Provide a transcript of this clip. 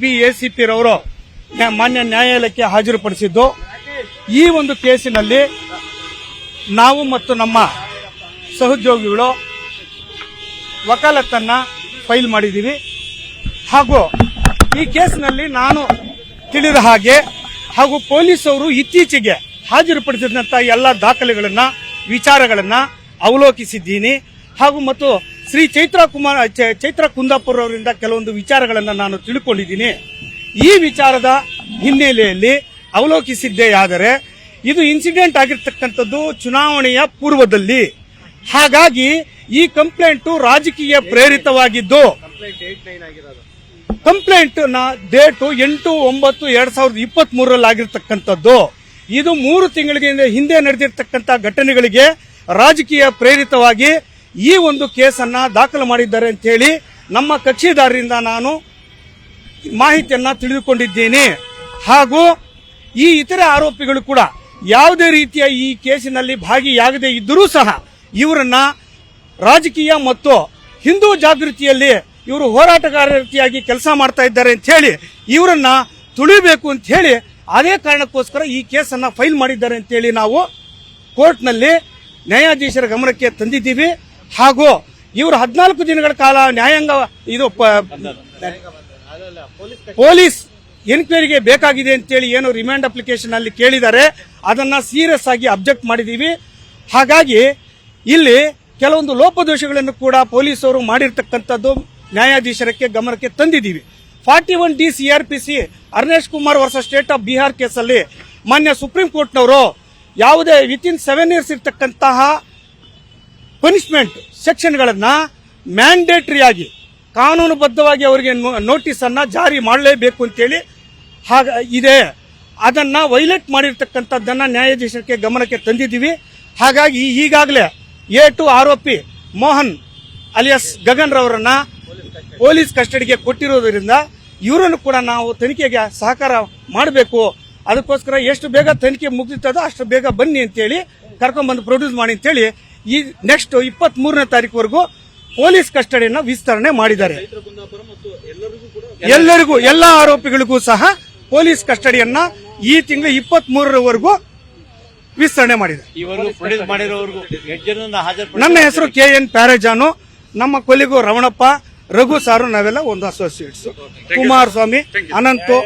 T ACP ರವರು ಮಾನ್ಯ ನ್ಯಾಯಾಲಯಕ್ಕೆ ಹಾಜರುಪಡಿಸಿದ್ದು. ಈ ಒಂದು ಕೇಸಿನಲ್ಲಿ ನಾವು ಮತ್ತು ನಮ್ಮ ಸಹೋದ್ಯೋಗಿಗಳು ವಕಾಲತ್ತನ್ನ ಫೈಲ್ ಮಾಡಿದ್ದೀವಿ. ಹಾಗೂ ಈ ಕೇಸ್ನಲ್ಲಿ ನಾನು ತಿಳಿದ ಹಾಗೆ ಹಾಗೂ ಪೊಲೀಸರು ಇತ್ತೀಚೆಗೆ ಹಾಜರುಪಡಿಸಿದಂತಹ ಎಲ್ಲ ದಾಖಲೆಗಳನ್ನ, ವಿಚಾರಗಳನ್ನ ಅವಲೋಕಿಸಿದ್ದೀನಿ. ಹಾಗೂ ಮತ್ತು ಶ್ರೀ ಚೈತ್ರ ಕುಮಾರ್ ಚೈತ್ರ ಕುಂದಾಪುರ ಅವರಿಂದ ಕೆಲವೊಂದು ವಿಚಾರಗಳನ್ನು ನಾನು ತಿಳ್ಕೊಂಡಿದ್ದೀನಿ. ಈ ವಿಚಾರದ ಹಿನ್ನೆಲೆಯಲ್ಲಿ ಅವಲೋಕಿಸಿದ್ದೇ ಆದರೆ ಇದು ಇನ್ಸಿಡೆಂಟ್ ಆಗಿರ್ತಕ್ಕಂಥದ್ದು ಚುನಾವಣೆಯ ಪೂರ್ವದಲ್ಲಿ. ಹಾಗಾಗಿ, ಈ ಕಂಪ್ಲೇಂಟು ರಾಜಕೀಯ ಪ್ರೇರಿತವಾಗಿದ್ದು ಕಂಪ್ಲೇಂಟ್ನ ಡೇಟು ಎಂಟು, ಒಂಬತ್ತು, ಎರಡ್ ಸಾವಿರದ ಇಪ್ಪತ್ತ್ ಮೂರರಲ್ಲಿ ಆಗಿರ್ತಕ್ಕಂಥದ್ದು. ಇದು ಮೂರು ತಿಂಗಳಿಗೆ ಹಿಂದೆ ನಡೆದಿರ್ತಕ್ಕಂಥ ಘಟನೆಗಳಿಗೆ ರಾಜಕೀಯ ಪ್ರೇರಿತವಾಗಿ ಈ ಒಂದು ಕೇಸನ್ನು ದಾಖಲು ಮಾಡಿದ್ದಾರೆ ಅಂತ ಹೇಳಿ ನಮ್ಮ ಕಕ್ಷಿದಾರರಿಂದ ನಾನು ಮಾಹಿತಿಯನ್ನು ತಿಳಿದುಕೊಂಡಿದ್ದೇನೆ. ಹಾಗೂ ಈ ಇತರೆ ಆರೋಪಿಗಳು ಕೂಡ ಯಾವುದೇ ರೀತಿಯ ಈ ಕೇಸಿನಲ್ಲಿ ಭಾಗಿಯಾಗದೇ ಇದ್ದರೂ ಸಹ ಇವರನ್ನ ರಾಜಕೀಯ ಮತ್ತು ಹಿಂದೂ ಜಾಗೃತಿಯಲ್ಲಿ ಇವರು ಹೋರಾಟಗಾರ ರೀತಿಯಾಗಿ ಕೆಲಸ ಮಾಡ್ತಾ ಇದ್ದಾರೆ ಅಂತ ಹೇಳಿ ಇವರನ್ನ ತುಳಿಬೇಕು ಅಂತ ಹೇಳಿ ಅದೇ ಕಾರಣಕ್ಕೋಸ್ಕರ ಈ ಕೇಸನ್ನು ಫೈಲ್ ಮಾಡಿದ್ದಾರೆ ಅಂತೇಳಿ ನಾವು ಕೋರ್ಟ್ನಲ್ಲಿ ನ್ಯಾಯಾಧೀಶರ ಗಮನಕ್ಕೆ ತಂದಿದ್ದೀವಿ. ಹಾಗೂ ಇವರು ಹದಿನಾಲ್ಕು ದಿನಗಳ ಕಾಲ ನ್ಯಾಯಾಂಗ ಇದು ಪೊಲೀಸ್ ಎನ್ಕ್ವೈರಿಗೆ ಬೇಕಾಗಿದೆ ಅಂತೇಳಿ ಏನು ರಿಮ್ಯಾಂಡ್ ಅಪ್ಲಿಕೇಶನ್ ಅಲ್ಲಿ ಕೇಳಿದ್ದಾರೆ. ಅದನ್ನ ಸೀರಿಯಸ್ ಆಗಿ ಅಬ್ಜೆಕ್ಟ್ ಮಾಡಿದೀವಿ. ಹಾಗಾಗಿ ಇಲ್ಲಿ ಕೆಲವೊಂದು ಲೋಪದೋಷಗಳನ್ನು ಕೂಡ ಪೊಲೀಸರು ಮಾಡಿರ್ತಕ್ಕಂಥದ್ದು ನ್ಯಾಯಾಧೀಶರಕ್ಕೆ ಗಮನಕ್ಕೆ ತಂದಿದ್ದೀವಿ. Forty one D C R P C Arnesh Kumar versus state of Bihar ಕೇಸಲ್ಲಿ ಮಾನ್ಯ ಸುಪ್ರೀಂ ಕೋರ್ಟ್ನವರು ಯಾವುದೇ ವಿತಿನ್ ಸೆವೆನ್ ಇಯರ್ಸ್ ಇರ್ತಕ್ಕಂತಹ ಪನಿಷ್ಮೆಂಟ್ ಸೆಕ್ಷನ್ಗಳನ್ನು ಮ್ಯಾಂಡೇಟರಿ ಆಗಿ, ಕಾನೂನುಬದ್ಧವಾಗಿ ಅವರಿಗೆ ನೋಟಿಸ್ ಅನ್ನ ಜಾರಿ ಮಾಡಲೇಬೇಕು ಅಂತೇಳಿ ಹಾಗ, ಇದೆ. ಅದನ್ನ ವೈಲೇಟ್ ಮಾಡಿರ್ತಕ್ಕಂಥದ್ದನ್ನ ನ್ಯಾಯಾಧೀಶಕ್ಕೆ ಗಮನಕ್ಕೆ ತಂದಿದ್ದೀವಿ. ಹಾಗಾಗಿ ಈಗಾಗಲೇ ಎ ಟು ಆರೋಪಿ ಮೋಹನ್ ಅಲಿಯಸ್ ಗಗನ್ ರವರನ್ನ ಪೊಲೀಸ್ ಕಸ್ಟಡಿಗೆ ಕೊಟ್ಟಿರುವುದರಿಂದ ಇವರನ್ನು ಕೂಡ ನಾವು ತನಿಖೆಗೆ ಸಹಕಾರ ಮಾಡಬೇಕು. ಅದಕ್ಕೋಸ್ಕರ ಎಷ್ಟು ಬೇಗ ತನಿಖೆ ಮುಗಿತದೋ ಅಷ್ಟು ಬೇಗ ಬನ್ನಿ ಅಂತೇಳಿ ಕರ್ಕೊಂಡ್ಬಂದು ಪ್ರೊಡ್ಯೂಸ್ ಮಾಡಿ ಅಂತೇಳಿ ಈ ನೆಕ್ಸ್ಟ್ ಇಪ್ಪತ್ತ್ ಮೂರನೇ ತಾರೀಕುವರೆಗೂ ಪೊಲೀಸ್ ಕಸ್ಟಡಿಯನ್ನು ವಿಸ್ತರಣೆ ಮಾಡಿದ್ದಾರೆ. ಎಲ್ಲರಿಗೂ ಎಲ್ಲ ಆರೋಪಿಗಳಿಗೂ ಸಹ ಪೊಲೀಸ್ ಕಸ್ಟಡಿಯನ್ನ ಈ ತಿಂಗಳು ಇಪ್ಪತ್ತ್ ಮೂರರವರೆಗೂ ವಿಸ್ತರಣೆ ಮಾಡಿದೆ. ನನ್ನ ಹೆಸರು ಕೆ ಎನ್ ಪ್ಯಾರೇಜಾನು. ನಮ್ಮ ಕೊಲಿಗು ರಮಣಪ್ಪ ರಘು ಸಾರು ನಾವೆಲ್ಲ ಒಂದು ಅಸೋಸಿಯೇಟ್ಸ್ ಕುಮಾರಸ್ವಾಮಿ ಅನಂತು.